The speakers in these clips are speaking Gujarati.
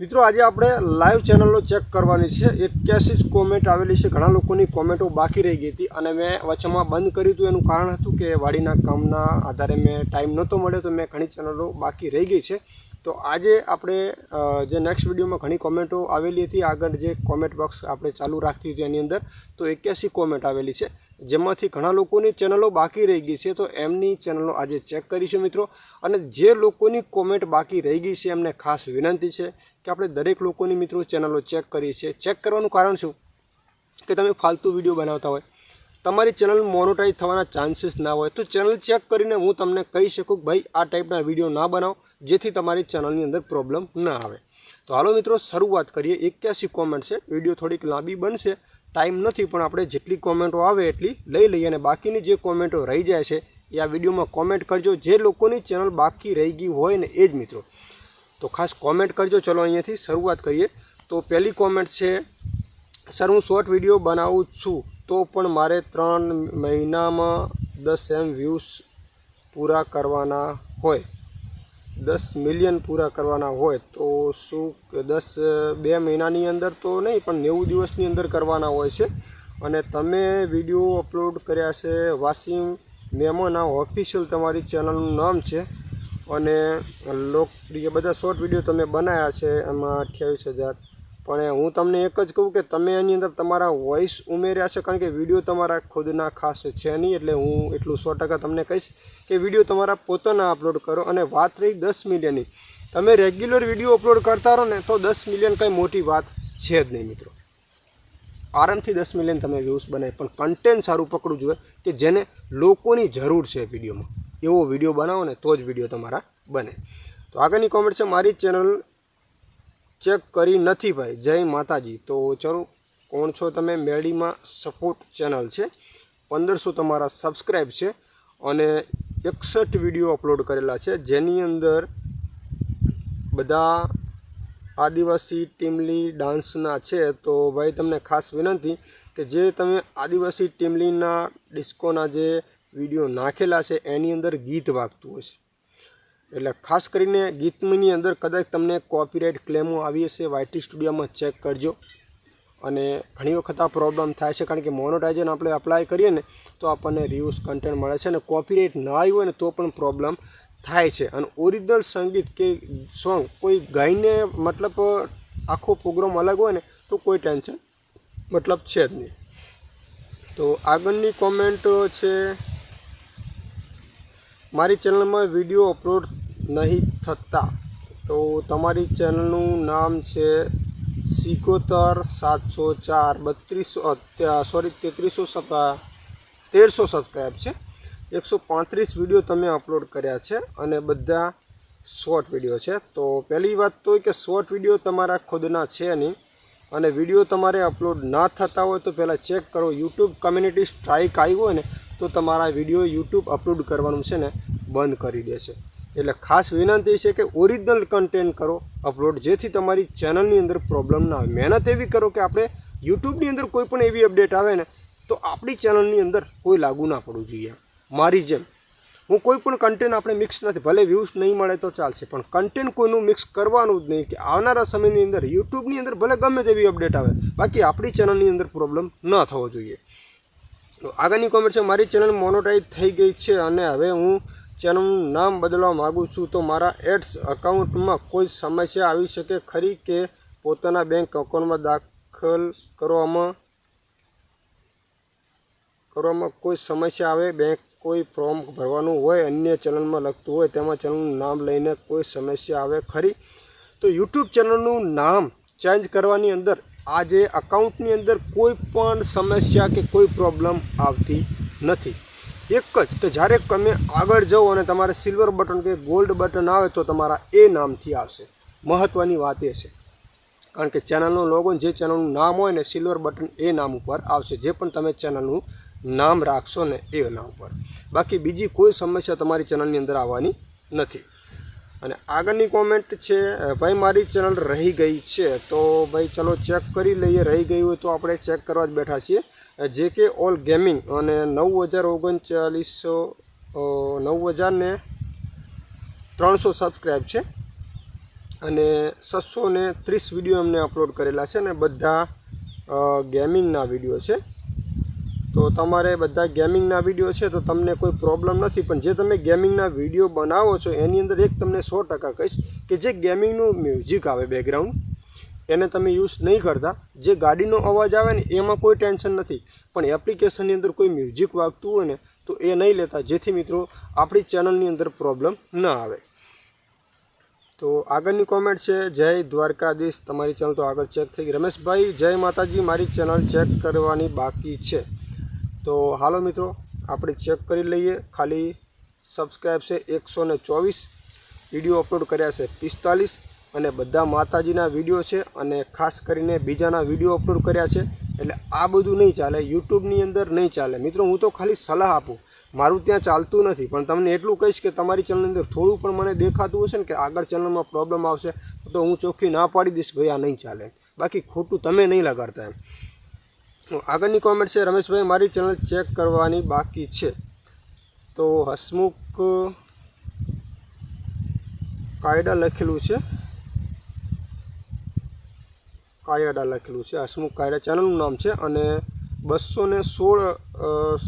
મિત્રો, આજે આપણે લાઈવ ચેનલો ચેક કરવાની છે. એક્યાસી જ કોમેન્ટ આવેલી છે. ઘણા લોકોની કોમેન્ટો બાકી રહી ગઈ હતી અને મેં વચમાં બંધ કર્યું હતું. એનું કારણ હતું કે વાડીના કામના આધારે મેં ટાઈમ નહોતો મળ્યો, તો મેં ઘણી ચેનલો બાકી રહી ગઈ છે. તો આજે આપણે જે નેક્સ્ટ વિડીયોમાં ઘણી કોમેન્ટો આવેલી હતી, આગળ જે કોમેન્ટ બોક્સ આપણે ચાલુ રાખતી હતી એની અંદર, તો એક્યાસી કોમેન્ટ આવેલી છે. જેમાંથી ઘણા લોકોની ચેનલો બાકી રહી ગઈ છે. તો એમની ચેનલો આજે ચેક કરીશું મિત્રો. અને જે લોકોની કોમેન્ટ બાકી રહી ગઈ છે, એમને ખાસ વિનંતી છે કે આપણે દરેક લોકોની મિત્રો ચેનલો ચેક કરીએ છીએ. ચેક કરવાનું કારણ શું? કે તમે ફાલતુ વીડિયો બનાવતા હોય. તમારી ચેનલ મોનોટાઈઝ થવાના ચાન્સીસ ના હોય. તો ચેનલ ચેક કરીને હું તમને કહી શકું ભાઈ, આ ટાઈપના વીડિયો ના બનાવો, જેથી તમારી ચેનલની અંદર પ્રોબ્લેમ ના આવે. તો હાલો મિત્રો, શરૂઆત કરીએ. એક્યાસી કોમેન્ટ છે. વીડિયો થોડીક લાંબી બનશે. ટાઈમ નથી, પણ આપણે જેટલી કોમેન્ટો આવે એટલી લઈ લઈએ. અને બાકીની જે કોમેન્ટો રહી જાય છે, એ આ વિડીયોમાં કોમેન્ટ કરજો. જે લોકોની ચેનલ બાકી રહી ગઈ હોય ને એ જ મિત્રો. તો ખાસ કોમેન્ટ કરજો. ચલો અહીંયાથી શરૂઆત કરીએ. તો પહેલી કોમેન્ટ છે સર હું શોર્ટ વીડિયો બનાવું છું, તો પણ મારે ત્રણ મહિનામાં દસ એમ વ્યૂઝ પૂરા કરવાના હોય. દસ મિલિયન પૂરા કરવાના હોય, તો શું દસ, બે મહિનાની અંદર તો નહીં, પણ નેવું દિવસની અંદર કરવાના હોય છે. અને તમે વીડિયો અપલોડ કર્યા છે વાસીમ મેમોના ઓફિશિયલ તમારી ચેનલનું નામ છે. અને લોકપ્રિય બધા શોર્ટ વીડિયો તમે બનાવ્યા છે, એમાં અઠ્યાવીસ હજાર. પણ હું તમને એક જ કહું કે તમે એની અંદર તમારા વોઇસ ઉમેર્યા છે, કારણ કે વીડિયો તમારા ખુદના ખાસ છે નહીં, એટલે હું એટલું સો ટકા તમને કહીશ કે વીડિયો તમારા પોતાના અપલોડ કરો. અને વાત રહી દસ મિલિયનની તમે રેગ્યુલર વીડિયો અપલોડ કરતા રહો ને, તો દસ મિલિયન કંઈ મોટી વાત છે જ નહીં મિત્રો. આરામથી દસ મિલિયન તમે વ્યૂઝ બનાવી પણ કન્ટેન્ટ સારું પકડવું જોઈએ કે જેને લોકોની જરૂર છે વિડીયોમાં એવો વીડિયો બનાવો ને તો જ વીડિયો તમારા બને. તો આગળની કોમેન્ટ છે, મારી ચેનલ ચેક કરી નથી ભાઈ. જય માતાજી. તો ચલો, કોણ છો તમે? મેડીમાં સપોર્ટ ચેનલ છે. પંદરસો તમારા સબસ્ક્રાઈબ છે અને એકસઠ વીડિયો અપલોડ કરેલા છે. જેની અંદર બધા આદિવાસી ટીમલી ડાન્સના છે. તો ભાઈ, તમને ખાસ વિનંતી કે જે તમે આદિવાસી ટીમલીના ડિસ્કોના જે વીડિયો નાખેલા છે, એની અંદર ગીત વાગતું હશે એટલે ખાસ કરીને ગીતની અંદર કદાચ તમને કોપીરાઇટ ક્લેમો આવી હશે વાયટી સ્ટુડિયોમાં ચેક કરજો. અને ઘણી વખત આ પ્રોબ્લેમ થાય છે, કારણ કે મોનોટાઇઝન આપણે અપ્લાય કરીએ ને, તો આપણને રિવ્યુઝ કન્ટેન્ટ મળે છે અને કોપીરાઇટ ના આવ્યું હોય ને, તો પણ પ્રોબ્લેમ થાય છે. અને ઓરિજિનલ સંગીત કે સોંગ કોઈ ગાઈને મતલબ, આખો પ્રોગ્રામ અલગ હોય ને, તો કોઈ ટેન્શન મતલબ છે જ નહીં. તો આગળની કોમેન્ટ છે મારી ચેનલમાં વીડિયો અપલોડ નહીં થતા, તો તમારી ચેનલનું નામ છે સિકોતર સાતસો ચાર, બત્રીસો સોરી તેત્રીસો સત્તા તેરસો સબસ્ક્રાઈબ છે. એકસો પાંત્રીસ વીડિયો તમે અપલોડ કર્યા છે અને બધા શોર્ટ વીડિયો છે. તો પહેલી વાત તો કે શોર્ટ વીડિયો તમારા ખુદના છે નહીં અને વીડિયો તમારે અપલોડ ના થતા હોય તો પહેલાં ચેક કરો. યુટ્યુબ કમ્યુનિટી સ્ટ્રાઇક આવી હોય ને તો તમારા વીડિયો યુટ્યુબ અપલોડ કરવાનું છે ને બંધ કરી દેશે. એટલે ખાસ વિનંતી છે કે ઓરિજિનલ કન્ટેન્ટ કરો અપલોડ જેથી તમારી ચેનલની અંદર પ્રોબ્લેમ ના આવે. મહેનત એવી કરો કે આપણે યુટ્યુબની અંદર કોઈ પણ એવી અપડેટ આવે ને, તો આપણી ચેનલની અંદર કોઈ લાગુ ના પડવું જોઈએ. મારી જેમ, હું કોઈ પણ કન્ટેન્ટ આપણે મિક્સ નથી, ભલે વ્યૂઝ નહીં મળે તો ચાલશે, પણ કન્ટેન્ટ કોઈનું મિક્સ કરવાનું જ નહીં કે આવનારા સમયની અંદર, યુટ્યુબની અંદર ભલે ગમે તેવી અપડેટ આવે, બાકી આપણી ચેનલની અંદર પ્રોબ્લેમ ન થવો જોઈએ. આગળની કોમેન્ટ છે, મારી ચેનલ મોનોટાઈઝ થઈ ગઈ છે અને હવે હું ચેનલનું નામ બદલવા માગું છું, તો મારા એડ્સ અકાઉન્ટમાં કોઈ સમસ્યા આવી શકે ખરી કે પોતાના બેંક અકાઉન્ટમાં દાખલ કરવામાં કરવામાં કોઈ સમસ્યા આવે? બેંક કોઈ ફોર્મ ભરવાનું હોય, અન્ય ચેનલમાં લખતું હોય, તેમાં ચેનલનું નામ લઈને કોઈ સમસ્યા આવે ખરી? તો યુટ્યુબ ચેનલનું નામ ચેન્જ કરવાની અંદર આ જે અકાઉન્ટની અંદર કોઈ પણ સમસ્યા કે કોઈ પ્રોબ્લેમ આવતી નથી. એક જ કે જ્યારે તમે આગળ જાઓ અને તમારે સિલ્વર બટન કે ગોલ્ડ બટન આવે તો તમારા એ નામથી આવશે. મહત્ત્વની વાત એ છે. કારણ કે ચેનલનો લોગો જે ચેનલનું નામ હોય ને સિલ્વર બટન એ નામ ઉપર આવશે. જે પણ તમે ચેનલનું નામ રાખશો ને એ નામ પર બાકી બીજી કોઈ સમસ્યા તમારી ચેનલની અંદર આવવાની નથી. અને આગળની કોમેન્ટ છે ભાઈ, મારી ચેનલ રહી ગઈ છે, તો ભાઈ, ચલો ચેક કરી લઈએ, રહી ગઈ હોય તો આપણે ચેક કરવા જ બેઠા છીએ. જે કે ઓલ ગેમિંગ અને નવ હજાર ઓગણચાલીસો નવ હજાર ને ત્રણસો સબસ્ક્રાઈબ છે. અને છસો ત્રીસ વીડિયો એમને અપલોડ કરેલા છે અને બધા ગેમિંગના વીડિયો છે. તો તમારે બધા ગેમિંગના વીડિયો છે તો તમને કોઈ પ્રોબ્લેમ નથી, પણ જે તમે ગેમિંગના વીડિયો બનાવો છો, એની અંદર એક તમને સો ટકા કહીશ કે જે ગેમિંગનું મ્યુઝિક આવે બેકગ્રાઉન્ડ એને તમે યુઝ નહીં કરતા. જે ગાડીનો અવાજ આવે ને, એમાં કોઈ ટેન્શન નથી. પણ એપ્લિકેશનની અંદર કોઈ મ્યુઝિક વાગતું હોય ને, તો એ નહીં લેતા. જેથી મિત્રો, આપણી ચેનલની અંદર પ્રોબ્લેમ ન આવે. તો આગળની કોમેન્ટ છે, જય દ્વારકાધીશ. તમારી ચેનલ તો આગળ ચેક થઈ ગઈ. રમેશભાઈ, જય માતાજી. મારી ચેનલ ચેક કરવાની બાકી છે. તો હાલો મિત્રો, આપણે ચેક કરી લઈએ. ખાલી સબસ્ક્રાઈબ છે એકસો ને ચોવીસ. વીડિયો અપલોડ કર્યા છે પિસ્તાલીસ. અને બધા માતાજીના વીડિયો છે અને ખાસ કરીને બીજાના વીડિયો અપલોડ કર્યા છે. એટલે આ બધું નહીં ચાલે, યુટ્યુબની અંદર નહીં ચાલે. મિત્રો, હું તો ખાલી સલાહ આપું. મારું ત્યાં ચાલતું નથી. પણ તમને એટલું કહીશ કે તમારી ચેનલની અંદર થોડું પણ મને દેખાતું હશે ને કે આગળ ચેનલમાં પ્રોબ્લેમ આવશે, તો હું ચોખ્ખી ના પાડી દઈશ ભાઈ આ નહીં ચાલે. બાકી ખોટું તમે નહીં લગાડતા એમ. આગળની કોમેન્ટ છે, રમેશભાઈ, મારી ચેનલ ચેક કરવાની બાકી છે. તો હસમુખ કાયડા લખેલું છે. કાયડા લખેલું છે, હસમુખ કાયડા ચેનલનું નામ છે અને બસો ને સોળ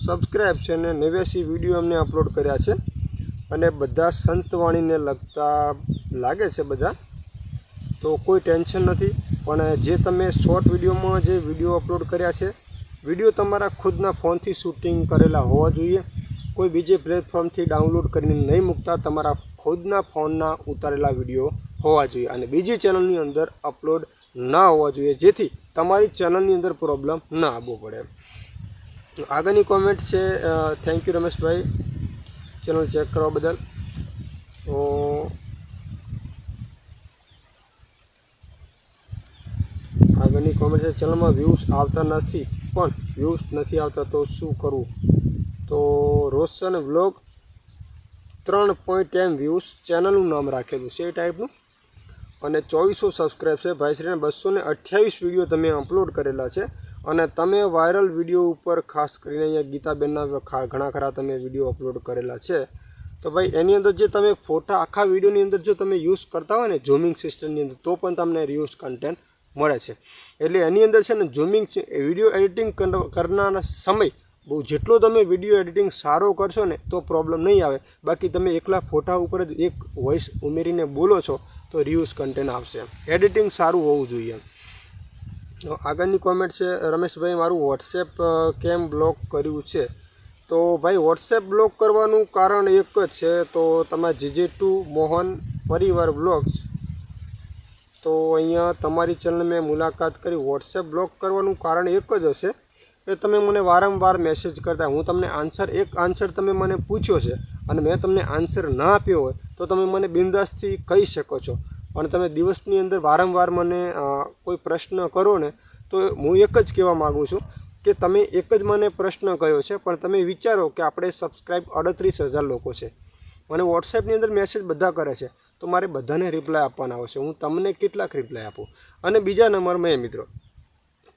સબસ્ક્રાઈબ છે અને નેવ્યાસી વીડિયો એમને અપલોડ કર્યા છે. અને બધા સંતવાણીને લગતા લાગે છે બધા. તો કોઈ ટેન્શન નથી. પણ જે તમે શોર્ટ વિડીયોમાં જે વીડિયો અપલોડ કર્યા છે, વીડિયો તમારા ખુદના ફોનથી શૂટિંગ કરેલા હોવા જોઈએ. કોઈ બીજે પ્લેટફોર્મથી ડાઉનલોડ કરીને નહીં મૂકતા, તમારા ખુદના ફોનના ઉતારેલા વીડિયો હોવા જોઈએ અને બીજી ચેનલની અંદર અપલોડ ના હોવા જોઈએ, જેથી તમારી ચેનલની અંદર પ્રોબ્લેમ ના આવવો પડે. આગળની કોમેન્ટ છે થેન્ક યુ રમેશભાઈ. ચેનલ ચેક કરવા બદલ. તો આગળની કોમેન્ટ ચેનલમાં વ્યૂઝ આવતા નથી, પણ વ્યૂઝ નથી આવતા તો શું કરવું? તો રોશન વ્લોગ ત્રણ પોઈન્ટ એમ વ્યૂઝ ચેનલનું નામ રાખેલું છે એ ટાઈપનું અને ચોવીસો સબસ્ક્રાઈબ છે. ભાઈશ્રીને બસો ને અઠ્યાવીસ વીડિયો તમે અપલોડ કરેલા છે. અને તમે વાયરલ વીડિયો ઉપર ખાસ કરીને અહીંયા ગીતાબેનના ઘણા ખરા તમે વીડિયો અપલોડ કરેલા છે. તો ભાઈ, એની અંદર જે તમે ફોટા આખા વિડીયોની અંદર જો તમે યુઝ કરતા હોય ને ઝૂમિંગ સિસ્ટમની અંદર, તો પણ તમને રિયુઝ કન્ટેન્ટ મળે છે. એટલે એની અંદર છે ને ઝૂમિંગ વીડિયો એડિટિંગ કરનાર સમય બહુ જેટલો તમે વીડિયો એડિટિંગ સારો કરશો ને તો પ્રોબ્લેમ નહીં આવે. બાકી તમે એકલા ફોટા ઉપર જ એક વોઇસ ઉમેરીને બોલો છો તો રિયુઝ કન્ટેન્ટ આવશે. એડિટિંગ સારું હોવું જોઈએ. આગળની કોમેન્ટ છે, રમેશભાઈ, મારું વોટ્સએપ કેમ બ્લોક કર્યું છે? તો ભાઈ વોટ્સએપ બ્લોક કરવાનું કારણ એક જ છે, તો તમે જીજે ટુ મોહન પરિવાર બ્લોગ્સ તો અહીંયા તમારી ચેનલ મેં મુલાકાત કરી વોટ્સએપ બ્લોક કરવાનું કારણ એક જ હશે કે તમે મને વારંવાર મેસેજ કરતા, હું તમને આન્સર એક આન્સર તમે મને પૂછ્યો છે અને મેં તમને આન્સર ના આપ્યો હોય તો તમે મને બિંદાસથી કહી શકો છો. પણ તમે દિવસની અંદર વારંવાર મને કોઈ પ્રશ્ન કરો ને, તો હું એક જ કહેવા માગું છું કે તમે એક જ મને પ્રશ્ન કહ્યો છે, પણ તમે વિચારો કે આપણે સબસ્ક્રાઈબ અડત્રીસ હજાર લોકો છે. મને વોટ્સએપની અંદર મેસેજ બધા કરે છે. તો મારે બધાને રિપ્લાય આપવાના આવશે હું તમને કેટલાક રિપ્લાય આપું. અને બીજા નંબરમાં એ મિત્રો,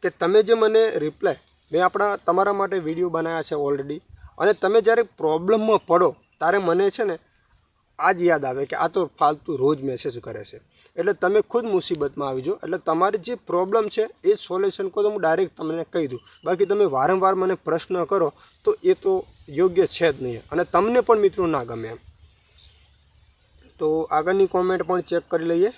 કે તમે જે મને રિપ્લાય મેં આપણા, તમારા માટે વીડિયો બનાવ્યા છે ઓલરેડી અને તમે જ્યારે પ્રોબ્લેમમાં પડો, ત્યારે મને છે ને આ જ યાદ આવે કે આ તો ફાલતુ રોજ મેસેજ કરે છે. એટલે તમે ખુદ મુસીબતમાં આવી જાઓ. એટલે તમારી જે પ્રોબ્લેમ છે એ સોલ્યુશન કહો તો હું ડાયરેક્ટ તમને કહી દઉં. બાકી તમે વારંવાર મને પ્રશ્ન કરો, તો એ તો યોગ્ય છે જ નહીં. અને તમને પણ મિત્રો ના ગમે એમ. તો આગળની કોમેન્ટ પણ ચેક કરી લઈએ.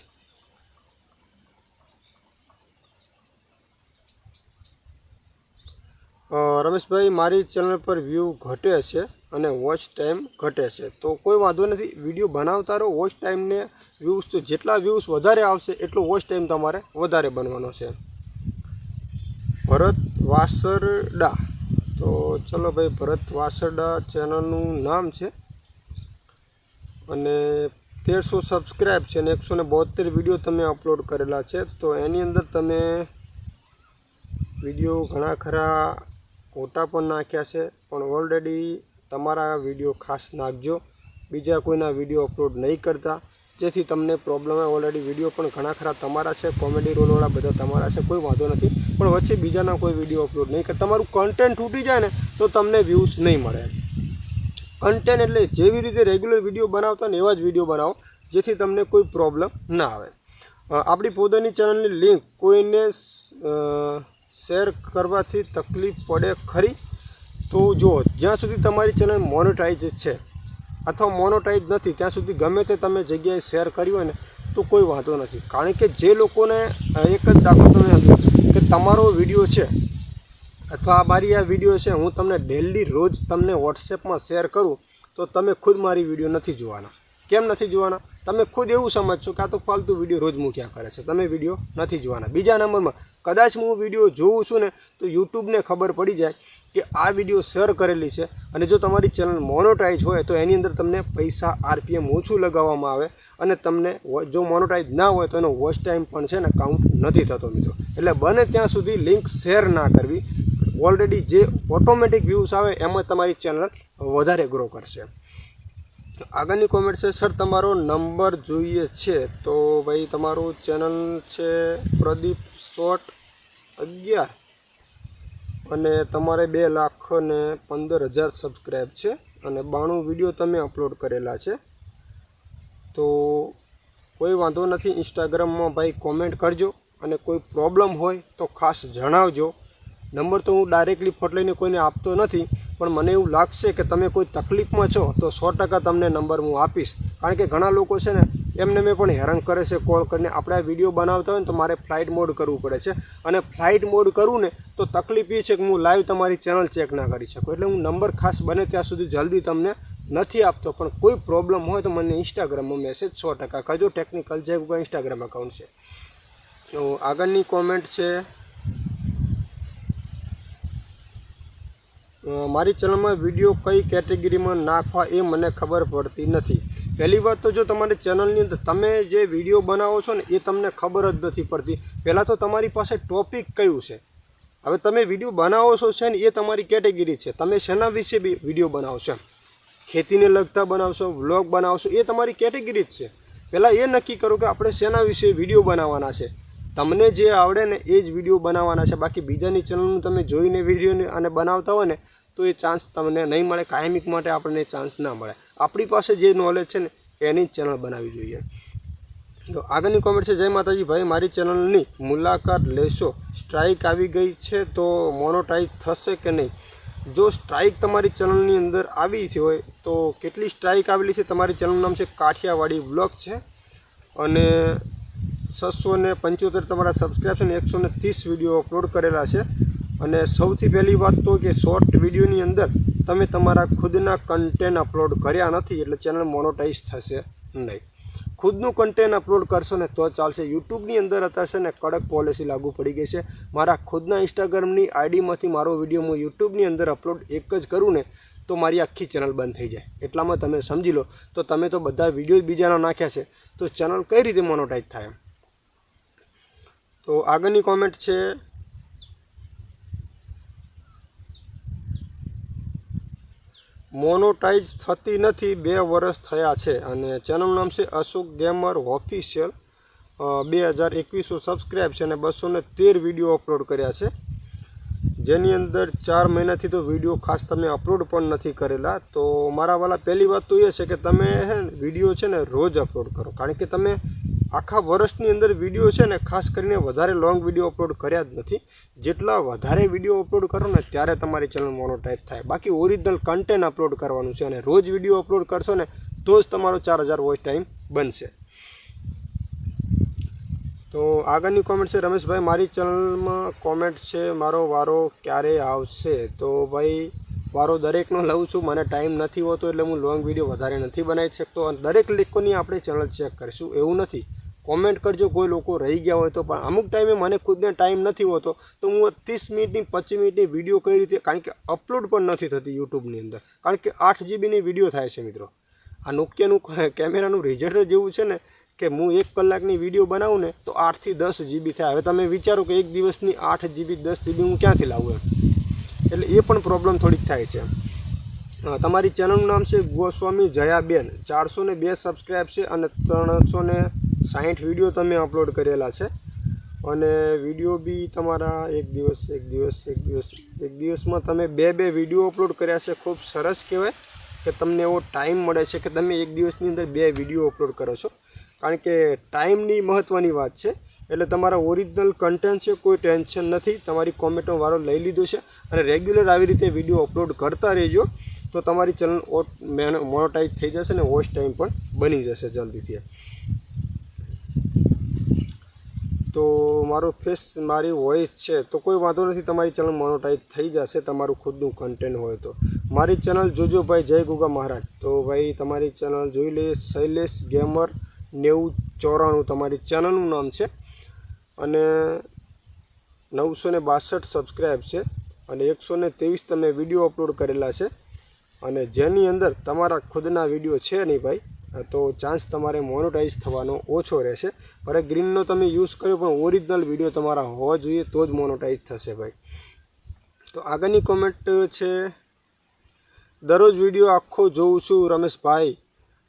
રમેશભાઈ, મારી ચેનલ પર વ્યૂ ઘટે છે અને વોચ ટાઈમ ઘટે છે. તો કોઈ વાંધો નથી વીડિયો બનાવતા રહો. વોચ ટાઈમને વ્યૂઝ તો જેટલા વ્યૂઝ વધારે આવશે, એટલો વોચ ટાઈમ તમારે વધારે બનવાનો છે. ભરત વાસરડા. તો ચલો ભાઈ, ભરત વાસરડા ચેનલનું નામ છે. અને તેરસો સબસ્ક્રાઈબ છે અને એકસો ને બોતેર વીડિયો તમે અપલોડ કરેલા છે. તો એની અંદર તમે વીડિયો ઘણા ખરા ખોટા પણ નાખ્યા છે. પણ ઓલરેડી તમારા વીડિયો ખાસ નાખજો. બીજા કોઈના વીડિયો અપલોડ નહીં કરતા. જેથી તમને પ્રોબ્લેમ હોય ઓલરેડી વીડિયો પણ ઘણા ખરા તમારા છે. કોમેડી રોલવાળા બધા તમારા છે, કોઈ વાંધો નથી. પણ વચ્ચે બીજાના કોઈ વીડિયો અપલોડ નહીં કરે તમારું કન્ટેન્ટ તૂટી જાય ને, તો તમને વ્યૂઝ નહીં મળે. કન્ટેન્ટ એટલે જેવી રીતે રેગ્યુલર વીડિયો બનાવતા ને એવા જ વીડિયો બનાવો, જેથી તમને કોઈ પ્રોબ્લેમ ના આવે. આપણી પોતાની ચેનલની લિંક કોઈને શેર કરવાથી તકલીફ પડે ખરી? તો જુઓ જ્યાં સુધી તમારી ચેનલ મોનોટાઈઝ છે, અથવા મોનોટાઈઝ નથી, ત્યાં સુધી ગમે તે તમે જગ્યાએ શેર કરી હોય ને, તો કોઈ વાંધો નથી. કારણ કે જે લોકોને એક જ દાખલો તમે કે તમારો વીડિયો છે અથવા મારી આ વીડિયો છે, હું તમને ડેલી રોજ તમને વોટ્સએપમાં શેર કરું, તો તમે ખુદ મારી વીડિયો નથી જોવાના. કેમ નથી જોવાના? તમે ખુદ એવું સમજશો કે આ તો ફાલતુ વીડિયો રોજ મૂક્યા કરે છે. તમે વીડિયો નથી જોવાના. બીજા નંબરમાં, કદાચ હું વીડિયો જોઉં છું ને, તો યુટ્યુબને ખબર પડી જાય કે આ વીડિયો શેર કરેલી છે અને જો તમારી ચેનલ મોનોટાઈઝ હોય, તો એની અંદર તમને પૈસા આરપીએમ ઓછું લગાવવામાં આવે અને તમને જો મોનોટાઈઝ ના હોય, તો એનો વોચ ટાઈમ પણ છે ને કાઉન્ટ નથી થતો મિત્રો. એટલે બને ત્યાં સુધી લિંક શેર ના કરવી. ઓલરેડી જે ઓટોમેટિક વ્યૂઝ આવે એમાં તમારી ચેનલ વધારે ગ્રો કરશે. આગળની કોમેન્ટ છે સર તમારો નંબર જોઈએ છે તો ભાઈ તમારું ચેનલ છે પ્રદીપ શોટ અગિયાર અને તમારે બે લાખ ને પંદર હજાર સબસ્ક્રાઈબ છે અને બાણું વીડિયો તમે અપલોડ કરેલા છે. તો કોઈ વાંધો નથી ઇન્સ્ટાગ્રામમાં ભાઈ કોમેન્ટ કરજો અને કોઈ પ્રોબ્લેમ હોય તો ખાસ જણાવજો. નંબર તો હું ડાયરેક્ટલી ફોટ લઈને કોઈને આપતો નથી, પણ મને એવું લાગશે કે તમે કોઈ તકલીફમાં છો, તો સો ટકા તમને નંબર હું આપીશ. કારણ કે ઘણા લોકો છે ને, એમને મેં પણ હેરાન કરે છે કોલ કરીને. આપણે આ વીડિયો બનાવતા હોય ને તો મારે ફ્લાઇટ મોડ કરવું પડે છે. અને ફ્લાઇટ મોડ કરું ને તો તકલીફ એ છે કે હું લાઈવ તમારી ચેનલ ચેક ના કરી શકું. એટલે હું નંબર ખાસ બને ત્યાં સુધી જલ્દી તમને નથી આપતો. પણ કોઈ પ્રોબ્લેમ હોય તો મને ઇન્સ્ટાગ્રામમાં મેસેજ સો ટકા કરજો. ટેકનિકલ જે કોઈ ઇન્સ્ટાગ્રામ એકાઉન્ટ છે. તો આગળની કોમેન્ટ છે મારી ચેનલમાં વીડિયો કઈ કેટેગરીમાં નાખવા એ મને ખબર પડતી નથી. પહેલી વાત તો જો તમારી ચેનલની અંદર તમે જે વીડિયો બનાવો છો ને, એ તમને ખબર જ નથી પડતી. પહેલાં તો તમારી પાસે ટોપિક કયું છે? હવે તમે વીડિયો બનાવો છો છે ને, એ તમારી કેટેગરી છે. તમે શેના વિશે બી વીડિયો બનાવશો ખેતીને લગતા બનાવશો, વ્લોગ બનાવશો, એ તમારી કેટેગરી જ છે. પહેલાં એ નક્કી કરો કે આપણે શેના વિશે વીડિયો બનાવવાના છે. તમને જે આવડે ને, એ જ વીડિયો બનાવવાના છે. બાકી બીજાની ચેનલનું તમે જોઈને વિડીયોને અને બનાવતા હોય ને તો એ ચાન્સ તમને નહીં મળે, કાયમિક માટે આપણને ચાન્સ ના મળે. આપણી પાસે જે નોલેજ છે ને, એની જ ચેનલ બનાવવી જોઈએ. તો આગળની કોમેન્ટ છે, જય માતાજી, ભાઈ, મારી ચેનલની મુલાકાત લેશો. સ્ટ્રાઇક આવી ગઈ છે તો મોનોટાઈઝ થશે કે નહીં? જો સ્ટ્રાઇક તમારી ચેનલની અંદર આવી છે હોય, તો કેટલી સ્ટ્રાઇક આવેલી છે? તમારી ચેનલનું નામ છે કાઠિયાવાડી બ્લોગ છે. અને છસો ને પંચોતેર તમારા સબસ્ક્રાઈબ ને, એકસો ને ત્રીસ વીડિયો અપલોડ કરેલા છે. અને સૌથી પહેલી વાત તો કે શોર્ટ વિડીયોની અંદર તમે તમારા ખુદના કન્ટેન્ટ અપલોડ કર્યા નથી, એટલે ચેનલ મોનોટાઈઝ થશે નહીં. ખુદનું કન્ટેન્ટ અપલોડ કરશો ને તો ચાલશે. યુટ્યુબની અંદર અત્યારે છે ને કડક પોલિસી લાગુ પડી ગઈ છે. મારા ખુદના ઇન્સ્ટાગ્રામની આઈડીમાંથી મારો વીડિયો હું યુટ્યુબની અંદર અપલોડ એક જ કરું ને, તો મારી આખી ચેનલ બંધ થઈ જાય. એટલામાં તમે સમજી લો, તો તમે તો બધા વીડિયો બીજાના નાખ્યા છે, તો ચેનલ કઈ રીતે મોનોટાઈઝ થાય તો આગળની કોમેન્ટ છે મોનોટાઈઝ થતી નથી, બે વર્ષ થયા છે. અને ચેનલનું નામ છે અશોક ગેમર ઓફિશિયલ. બે હજાર એકવીસો સબસ્ક્રાઈબ છે અને બસો ને તેર વીડિયો અપલોડ કર્યા છે. જેની અંદર ચાર મહિનાથી તો વીડિયો ખાસ તમે અપલોડ પણ નથી કરેલા. તો મારા વાલા પહેલી વાત તો એ છે કે તમે હે વીડિયો છે ને રોજ અપલોડ કરો. કારણ કે તમે આખા વર્ષની અંદર વીડિયો છે ને ખાસ કરીને વધારે લોંગ વીડિયો અપલોડ કર્યા જ નથી. જેટલા વધારે વીડિયો અપલોડ કરો ને ત્યારે તમારી ચેનલ મોનોટાઈપ થાય. બાકી ઓરિજિનલ કન્ટેન્ટ અપલોડ કરવાનું છે અને રોજ વીડિયો અપલોડ કરશો ને તો જ તમારો ચાર હજાર વોચ ટાઈમ બનશે. તો આગળની કોમેન્ટ છે, રમેશભાઈ, મારી ચેનલમાં કોમેન્ટ છે, મારો વારો ક્યારે આવશે? તો ભાઈ, વારો દરેકનો લઉં છું, મને ટાઈમ નથી હોતો એટલે હું લોંગ વીડિયો વધારે નથી બનાવી શકતો. અને દરેક લેખોની આપણે ચેનલ ચેક કરીશું. એવું નથી. કોમેન્ટ કરજો, કોઈ લોકો રહી ગયા હોય તો. પણ અમુક ટાઈમે મને ખુદને ટાઈમ નથી હોતો, તો હું ત્રીસ મિનિટની, પચીસ મિનિટની વીડિયો કઈ રીતે, કારણ કે અપલોડ પણ નથી થતી યુટ્યુબની અંદર. કારણ કે આઠ જીબીની વીડિયો થાય છે મિત્રો. આ નોકિયાનું કેમેરાનું રિઝલ્ટ જેવું છે ને, કે હું એક કલાકની વીડિયો બનાવું ને, તો આઠથી દસ જીબી થાય. હવે તમે વિચારો કે એક દિવસની આઠ જીબી દસ જીબી હું ક્યાંથી લાવું એમ? એટલે એ પણ પ્રોબ્લેમ થોડીક થાય છે. તમારી ચેનલનું નામ છે ગોસ્વામી જયાબેન. ચારસો ને બે સબસ્ક્રાઈબ છે અને ત્રણસો ને સાહીઠ વીડિયો તમે અપલોડ કરેલા છે. અને વીડિયો બી તમારા એક દિવસ એક દિવસ એક દિવસ, એક દિવસમાં તમે બે બે વીડિયો અપલોડ કર્યા છે. ખૂબ સરસ કહેવાય કે તમને એવો ટાઈમ મળે છે કે તમે એક દિવસની અંદર બે વીડિયો અપલોડ કરો છો. કારણ કે ટાઈમની મહત્ત્વની વાત છે. એટલે તમારા ઓરિજિનલ કન્ટેન્ટ છે, કોઈ ટેન્શન નથી. તમારી કોમેન્ટો વારો લઈ લીધો છે અને રેગ્યુલર આવી રીતે વીડિયો અપલોડ કરતા રહેજો તો તમારી ચેનલ મોનોટાઈઝ થઈ જશે ને વોચ ટાઈમ પણ બની જશે જલ્દીથી. તો મારો ફેસ મારી વોઇસ છે, તો કોઈ વાંધો નથી, તમારી ચેનલ મોનોટાઈઝ થઈ જશે, તમારું ખુદનું કન્ટેન્ટ હોય તો. મારી ચેનલ જોજો ભાઈ જય ગુગા મહારાજ. તો ભાઈ, તમારી ચેનલ જોઈ લે, શૈલેષ ગેમર નેવું ચોરાણું, તમારી ચેનલનું નામ છે. અને નવસો ને બાસઠ સબસ્ક્રાઈબ છે, અને એકસો ને ત્રેવીસ તમે વીડિયો અપલોડ કરેલા છે. અને જેની અંદર તમારા ખુદના વીડિયો છે નહીં ભાઈ તો ચાન્સ તમારે મોનોટાઈઝ થવાનો ઓછો રહેશે. પર ગ્રીનનો તમે યુઝ કર્યો પણ ઓરિજિનલ વીડિયો તમારા હોવા જોઈએ તો જ મોનોટાઈઝ થશે ભાઈ. તો આગળની કોમેન્ટ છે, દરરોજ વીડિયો આખો જોઉં છું રમેશભાઈ.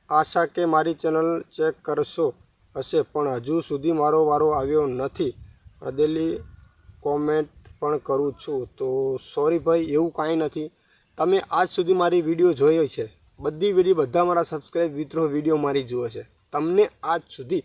આશા કે મારી ચેનલ ચેક કરશો હશે, પણ હજુ સુધી મારો વારો આવ્યો નથી. અદેલી કોમેન્ટ પણ કરું છું. તો સોરી ભાઈ, એવું કાંઈ નથી. તમે આજ સુધી મારી વીડિયો જોયો છે. બધી વીડિયો બધા મારા સબસ્ક્રાઈબ મિત્રો વીડિયો મારી જુએ છે. તમને આજ સુધી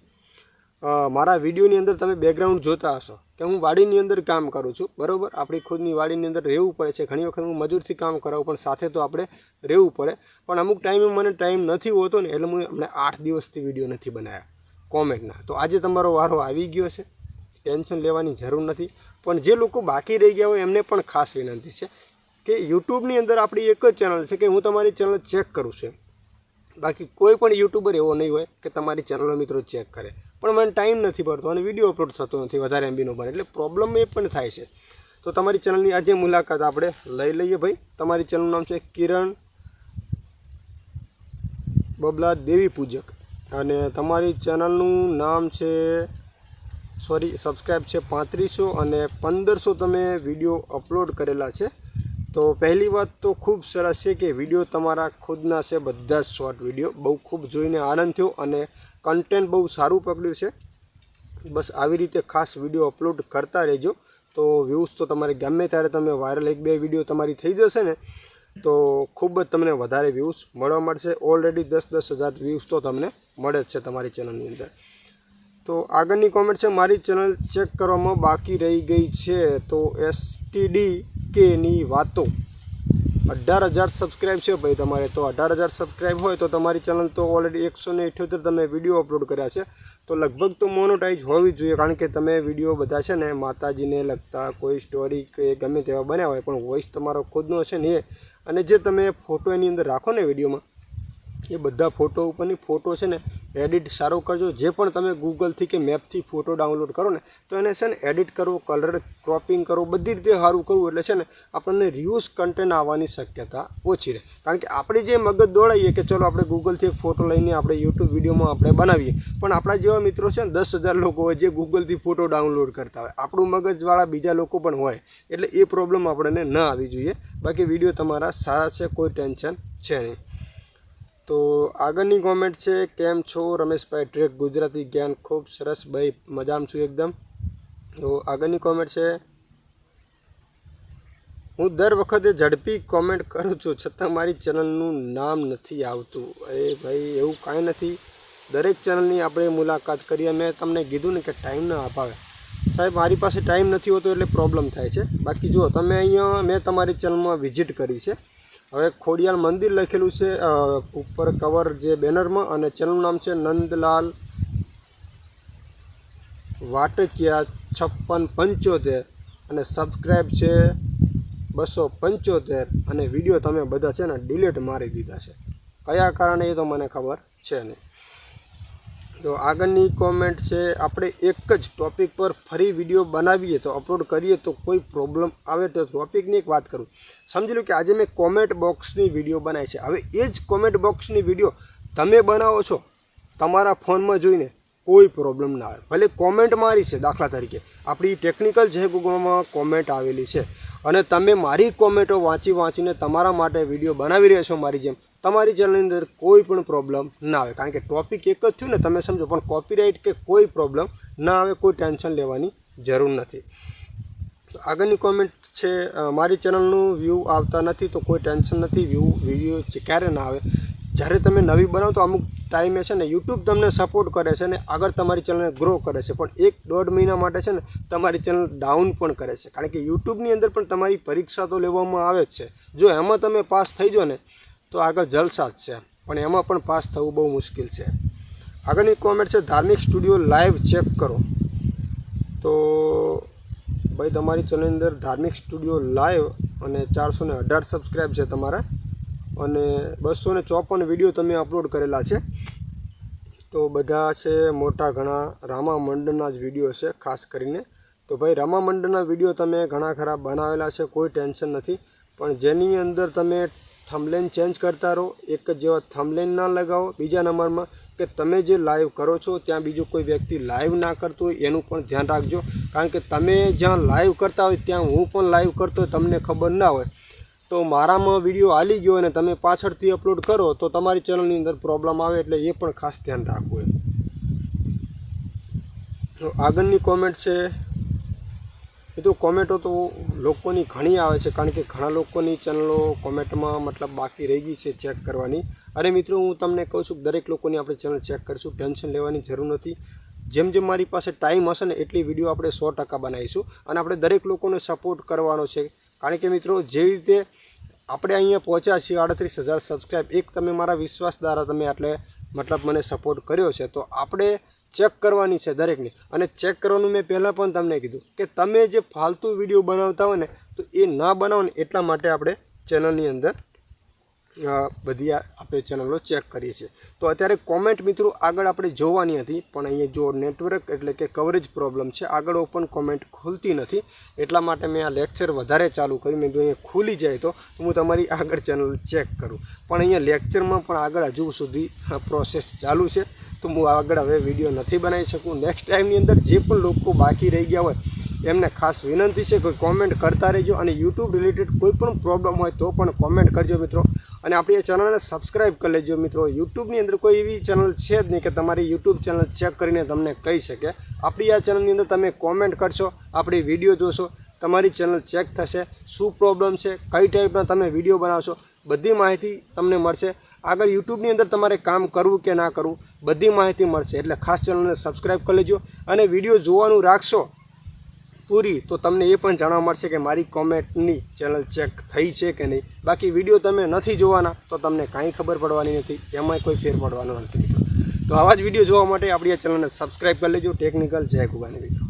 મારા વિડીયોની અંદર તમે બેકગ્રાઉન્ડ જોતા હશો કે હું વાડીની અંદર કામ કરું છું, બરાબર? આપણી ખુદની વાડીની અંદર રહેવું પડે છે. ઘણી વખત હું મજૂરથી કામ કરાવું, પણ સાથે તો આપણે રહેવું પડે. પણ અમુક ટાઈમે મને ટાઈમ નથી હોતો ને, એટલે હું હમણાં આઠ દિવસથી વીડિયો નથી બનાવ્યા કોમેન્ટના તો આજે તમારો વારો આવી ગયો છે. ટેન્શન લેવાની જરૂર નથી. પણ જે લોકો બાકી રહી ગયા હોય એમને પણ ખાસ વિનંતી છે કે યુટ્યુબની અંદર આપણી એક જ ચેનલ છે કે હું તમારી ચેનલ ચેક કરું છું બાકી કોઈ પણ યુટ્યુબર એવો નહીં હોય કે તમારી ચેનલો મિત્રો ચેક કરે. પણ મને ટાઈમ નથી પડતો અને વીડિયો અપલોડ થતો નથી વધારે એમબીનો બને. એટલે પ્રોબ્લેમ એ પણ થાય છે. તો તમારી ચેનલની આજે મુલાકાત આપણે લઈ લઈએ ભાઈ. તમારી ચેનલનું નામ છે કિરણ બબલા દેવી પૂજક. અને તમારી ચેનલનું નામ છે, સોરી સબસ્ક્રાઈબ છે પાંત્રીસો અને પંદરસો તમે વીડિયો અપલોડ કરેલા છે. તો પહેલી વાત તો ખૂબ સરસ છે કે વીડિયો તમારા ખુદના છે, બધા જ શોર્ટ વીડિયો. બહુ ખૂબ જોઈને આનંદ થયો અને કન્ટેન્ટ બહુ સારું પકડ્યું છે. બસ આવી રીતે ખાસ વીડિયો અપલોડ કરતા રહેજો. તો વ્યૂઝ તો તમારે ગમે ત્યારે તમે વાયરલ એક બે વીડિયો તમારી થઈ જશે ને, તો ખૂબ જ તમને વધારે વ્યૂઝ મળવા મળશે. ઓલરેડી દસ દસ હજાર વ્યૂઝ તો તમને મળે જ છે તમારી ચેનલની અંદર. તો આગળની કોમેન્ટ છે, મારી ચેનલ ચેક કરવામાં બાકી રહી ગઈ છે. તો એસટીડી કેની વાતો. અઢાર હજાર સબસ્ક્રાઈબ છે ભાઈ તમારે. તો અઢાર હજાર સબસ્ક્રાઈબ હોય તો તમારી ચેનલ તો ઓલરેડી એકસો ને ઇઠ્યોતેર તમે વીડિયો અપલોડ કર્યા છે. તો લગભગ તો મોનોટાઈઝ હોવી જ જોઈએ, કારણ કે તમે વીડિયો બધા છે ને માતાજીને લગતા કોઈ સ્ટોરી કે ગમે તેવા બન્યા હોય, પણ વોઇસ તમારો ખુદનો છે ને એ. અને જે તમે ફોટો એની અંદર રાખો ને વિડીયોમાં એ બધા ફોટો ઉપરની ફોટો છે ને એડિટ સારો કરજો. જે પણ તમે ગૂગલથી કે મેપથી ફોટો ડાઉનલોડ કરો ને, તો એને છે ને એડિટ કરવો કલર ક્રોપિંગ કરવો, બધી રીતે સારું કરવું એટલે છે ને આપણને રિયુઝ કન્ટેન્ટ આવવાની શક્યતા ઓછી રહે. કારણ કે આપણે જે મગજ દોડાઈએ કે ચલો આપણે ગૂગલથી એક ફોટો લઈને આપણે યુટ્યુબ વિડીયોમાં આપણે બનાવીએ, પણ આપણા જેવા મિત્રો છે ને દસ હજાર લોકો હોય જે ગૂગલથી ફોટો ડાઉનલોડ કરતા હોય. આપણું મગજવાળા બીજા લોકો પણ હોય, એટલે એ પ્રોબ્લેમ આપણને ન આવી જોઈએ. બાકી વીડિયો તમારા સારા છે, કોઈ ટેન્શન છે નહીં. તો આગળની કોમેન્ટ છે, કેમ છો રમેશભાઈ? ટ્રેક ગુજરાતી જ્ઞાન ખૂબ સરસ, ભાઈ, મજામાં છું એકદમ. તો આગળની કોમેન્ટ છે, હું દર વખતે ઝડપી કોમેન્ટ કરું છું, છતાં મારી ચેનલનું નામ નથી આવતું. અરે ભાઈ, એવું કાંઈ નથી. દરેક ચેનલની આપણે મુલાકાત કરીએ. મેં તમને કીધું ને કે ટાઈમ ન અપાવે સાહેબ, મારી પાસે ટાઈમ નથી હોતો એટલે પ્રોબ્લેમ થાય છે. બાકી જુઓ, તમે અહીંયા, મેં તમારી ચેનલમાં વિઝિટ કરી છે. હવે ખોડિયાલ મંદિર લખેલું છે ઉપર કવર જે બેનરમાં અને ચેનલનું નામ છે નંદલાલ વાટકિયા છપ્પન પંચોતેર અને સબસ્ક્રાઈબ છે બસો પંચોતેર અને વીડિયો તમે બધા છે ને ડિલીટ મારી દીધા છે. કયા કારણે એ તો મને ખબર છે નહીં. તો આગળની કોમેન્ટ છે, આપણે એક જ ટોપિક પર ફરી વીડિયો બનાવીએ તો અપલોડ કરીએ તો કોઈ પ્રોબ્લેમ આવે તો ટોપિકની એક વાત કરું. સમજી લો કે આજે મેં કોમેન્ટ બોક્સની વીડિયો બનાવી છે. હવે એ જ કોમેન્ટ બોક્સની વીડિયો તમે બનાવો છો, તમારા ફોનમાં જોઈને કોઈ પ્રોબ્લેમ ના આવે. ભલે કોમેન્ટ મારી છે દાખલા તરીકે. આપણી ટેકનિકલ જે ગૂગલમાં કોમેન્ટ આવેલી છે. અને તમે મારી કોમેન્ટો વાંચી વાંચીને તમારા માટે વીડિયો બનાવી રહ્યા છો મારી જેમ. તમારી ચેનલની અંદર કોઈ પણ પ્રોબ્લેમ ના આવે. કારણ કે ટોપિક એક જ થયું ને, તમે સમજો, પણ કોપીરાઇટ કે કોઈ પ્રોબ્લેમ ના આવે, કોઈ ટેન્શન લેવાની જરૂર નથી. આગળની કોમેન્ટ છે મારી ચેનલનું વ્યૂ આવતા નથી તો કોઈ ટેન્શન નથી વ્યૂ વીડિયો ક્યારે ના આવે. જ્યારે તમે નવી બનાવો તો અમુક ટાઈમે છે ને યુટ્યુબ તમને સપોર્ટ કરે છે અને આગળ તમારી ચેનલને ગ્રો કરે છે. પણ એક દોઢ મહિના માટે છે ને, તમારી ચેનલ ડાઉન પણ કરે છે. કારણ કે યુટ્યુબની અંદર પણ તમારી પરીક્ષા તો લેવામાં આવે જ છે. જો એમાં તમે પાસ થઈ જાઓ ને તો આગળ જલસા જ છે. પણ એમાં પણ પાસ થવું બહુ મુશ્કેલ છે. આગળની કોમેન્ટ છે, ધાર્મિક સ્ટુડિયો લાઈવ ચેક કરો. તો ભાઈ, તમારી ચેનલની અંદર ધાર્મિક સ્ટુડિયો લાઈવ અને ચારસો ને અઢાર સબસ્ક્રાઈબ છે તમારા. અને બસો ને ચોપન વીડિયો તમે અપલોડ કરેલા છે. તો બધા છે મોટા ઘણા રામા મંડળના જ વીડિયો છે ખાસ કરીને. તો ભાઈ રામા મંડળના વીડિયો તમે ઘણા ખરા બનાવેલા છે, કોઈ ટેન્શન નથી. પણ જેની અંદર તમે થમલેન ચેન્જ કરતા રહો. એક જ જેવા થમલેન ના લગાવો. બીજા નંબરમાં કે તમે જે લાઈવ કરો છો, ત્યાં બીજો કોઈ વ્યક્તિ લાઈવ ના કરતો હોય, એનું પણ ધ્યાન રાખજો. કારણ કે તમે જ્યાં લાઈવ કરતા હોય, ત્યાં હું પણ લાઈવ કરતો હોય, તમને ખબર ના હોય. તો મારામાં વીડિયો હાલી ગયો અને તમે પાછળથી અપલોડ કરો, તો તમારી ચેનલની અંદર પ્રોબ્લેમ આવે એટલે એ પણ ખાસ ધ્યાન રાખવું આગળની કોમેન્ટ છે તો કોમેન્ટો તો લોકોની ઘણી આવે છે, કારણ કે ઘણા લોકોની ચેનલો કોમેન્ટમાં મતલબ બાકી રહી ગઈ છે ચેક કરવાની. અરે મિત્રો, હું તમને કહું છું દરેક લોકોની આપણે ચેનલ ચેક કરીશું ટેન્શન લેવાની જરૂર નથી. જેમ જેમ મારી પાસે ટાઈમ હશે ને, એટલી વીડિયો આપણે સો ટકા બનાવીશું. અને આપણે દરેક લોકોને સપોર્ટ કરવાનો છે. કારણ કે મિત્રો, જેવી રીતે આપણે અહીંયા પહોંચ્યા છીએ, આડત્રીસ હજાર સબસ્ક્રાઈબ એક તમે મારા વિશ્વાસ દ્વારા તમે એટલે મતલબ મને સપોર્ટ કર્યો છે. તો આપણે ચેક કરવાની છે દરેકની. અને ચેક કરવાનું મેં પહેલાં પણ તમને કીધું કે તમે જે ફાલતુ વીડિયો બનાવતા હોય ને, તો એ ના બનાવો ને એટલા માટે આપણે ચેનલની અંદર બધી આપણે ચેનલો ચેક કરીએ છીએ. તો અત્યારે કોમેન્ટ મિત્રો આગળ આપણે જોવાની હતી, પણ અહીંયા જો નેટવર્ક એટલે કે કવરેજ પ્રોબ્લેમ છે, આગળ ઓપન કોમેન્ટ ખુલતી નથી. એટલા માટે મેં આ લેક્ચર વધારે ચાલુ કર્યું. મેં જો અહીંયા ખુલી જાય તો હું તમારી આગળ ચેનલ ચેક કરું. પણ અહીંયા લેક્ચરમાં પણ આગળ હજુ સુધી પ્રોસેસ ચાલુ છે. તો હું આગળ હવે વીડિયો નથી બનાવી શકું. નેક્સ્ટ ટાઈમની અંદર જે પણ લોકો બાકી રહી ગયા હોય, એમને ખાસ વિનંતી છે કોઈ કોમેન્ટ કરતા રહેજો અને યુટ્યુબ રિલેટેડ કોઈ પણ પ્રોબ્લેમ હોય તો પણ કોમેન્ટ કરજો મિત્રો. અને આપણી આ ચેનલને સબસ્ક્રાઈબ કરી લેજો મિત્રો. યુટ્યુબની અંદર કોઈ એવી ચેનલ છે જ નહીં કે તમારી યુટ્યુબ ચેનલ ચેક કરીને તમને કહી શકે. આપણી આ ચેનલની અંદર તમે કોમેન્ટ કરશો, આપણી વીડિયો જોશો, તમારી ચેનલ ચેક થશે, શું પ્રોબ્લેમ છે, કઈ ટાઈપના તમે વીડિયો બનાવશો, બધી માહિતી તમને મળશે. આગળ યુટ્યુબની અંદર તમારે કામ કરવું કે ના કરવું બધી માહિતી મળશે. એટલે ખાસ ચેનલને સબસ્ક્રાઈબ કરી લેજો અને વીડિયો જોવાનું રાખશો પૂરી, તો તમને એ પણ જાણવા મળશે કે મારી કોમેન્ટની ચેનલ ચેક થઈ છે કે નહીં. બાકી વીડિયો તમે નથી જોવાના, તો તમને કાંઈ ખબર પડવાની નથી. એમાંય કોઈ ફેર પડવાનો નથી. તો આવા જ વીડિયો જોવા માટે આપણી આ ચેનલને સબસ્ક્રાઈબ કરી લેજો. ટેકનિકલ જય ગુગાની